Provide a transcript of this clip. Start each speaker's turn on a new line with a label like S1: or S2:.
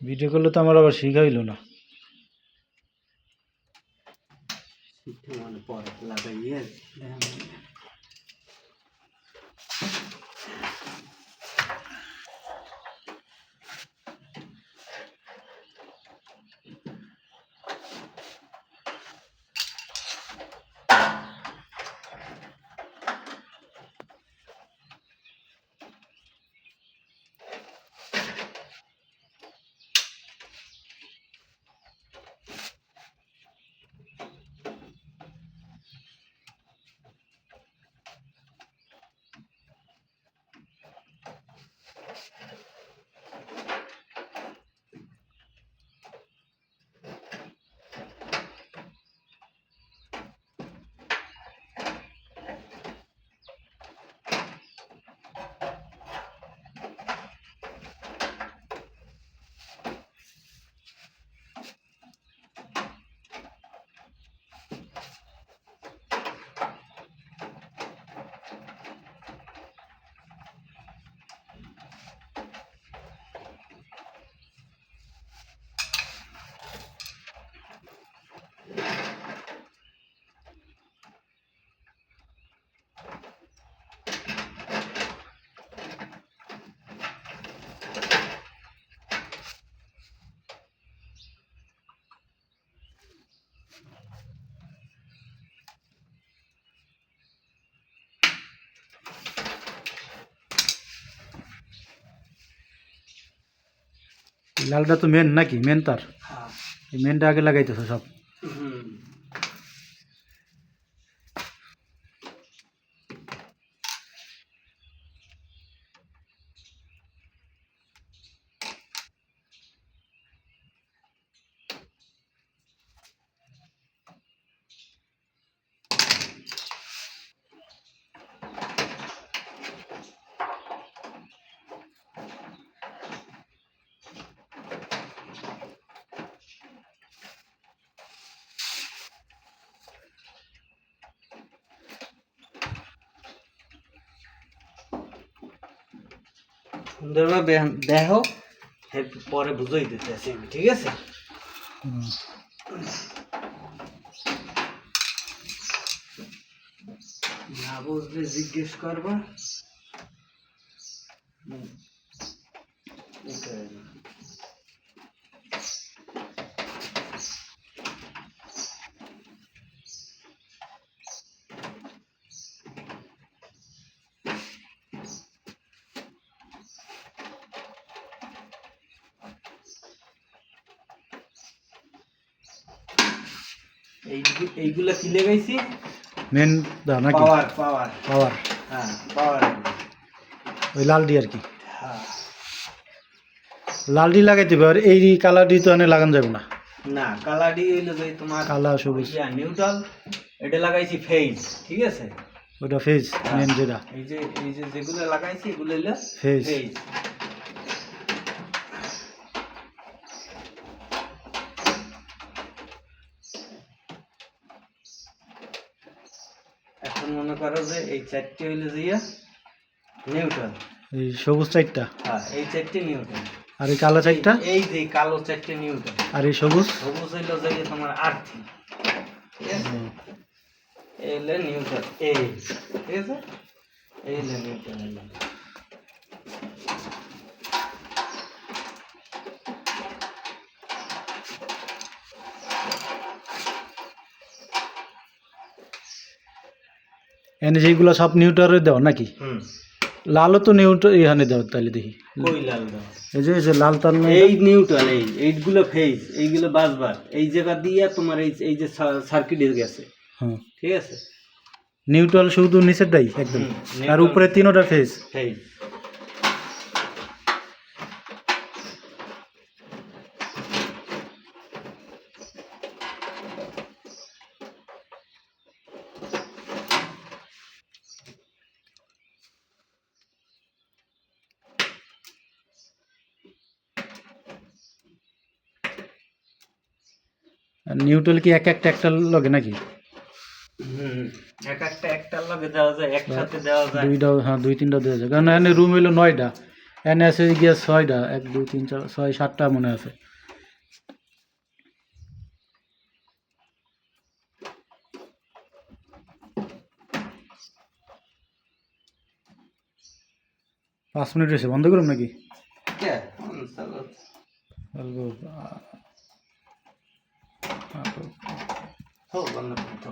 S1: Video করলে তো আমার আবার শিখাইল না।
S2: মানে পরে
S1: লালটা তো মেন নাকি মেন তার
S2: হ্যাঁ
S1: এই মেনটা আগে লাগাইতেছে সব
S2: সুন্দরভাবে একটু পরে বুঝাই দিতে আমি ঠিক আছে। না বুঝলে জিজ্ঞেস করবা। এইগুলা কি লেগাইছি?
S1: মেন দা নাকি?
S2: পাওয়ার পাওয়ার।
S1: পাওয়ার।
S2: হ্যাঁ পাওয়ার
S1: ওই লালডি আর কি।
S2: হ্যাঁ।
S1: লালডি লাগাইতে হবে আর এই কালারডি তো এনে লাগানো যাবে না।
S2: না কালাডি হইল যে তোমার
S1: কালা সবুজ।
S2: নিউট্রাল। এটা লাগাইছি ফেজ ঠিক আছে?
S1: ওটা ফেজ মেন যেটা।
S2: এই যে এই যে যেগুলো লাগাইছি এগুলো হইল
S1: ফেজ
S2: ফেজ এখন মনে করো যে এই চারটি হইল যে নিউটন
S1: এই সবুজ চারটা?
S2: হ্যাঁ এই চারটি নিউটন
S1: আর এই কালো চারটা?
S2: এই যে কালো চারটি নিউটন
S1: আর এই সবুজ?
S2: সবুজ হইল যে তোমার আর্থিং। এলে নিউটন
S1: এ
S2: এই ঠিক আছে এই। হলো
S1: এনে যেগুলো সব নিউটারে দেওয়া নাকি? লালও তো নিউটার এখানে দেওয়া তাহলে দেখি।
S2: কই লাল দাও
S1: এই যে যে লাল তার
S2: এই নিউট্রাল এই এইগুলো ফেজ এইগুলো বাসবার এই জায়গা দিয়ে তোমার এই এই যে সার্কিট গেছে।
S1: হ্যাঁ।
S2: ঠিক আছে?
S1: নিউট্রাল শুধু নিচেরটাই একদম। আর উপরে তিনোটা ফেজ
S2: ফেজ
S1: নিউট্রাল কি এক একটা একটার লগে নাকি?
S2: এক একটা একটার লগে দেওয়া যায় একসাথে দেওয়া যায়।
S1: দুইটা হ্যাঁ দুই তিনটা দেওয়া যায়। কারণ এখানে রুম হইল নয়টা। এনে আছে গিয়ে ছয়টা। এক দুই তিন চার ছয় সাতটা মনে আছে। পাঁচ মিনিট হয়েছে বন্ধ করুন নাকি? हाँ, तो-
S2: हो बंद करता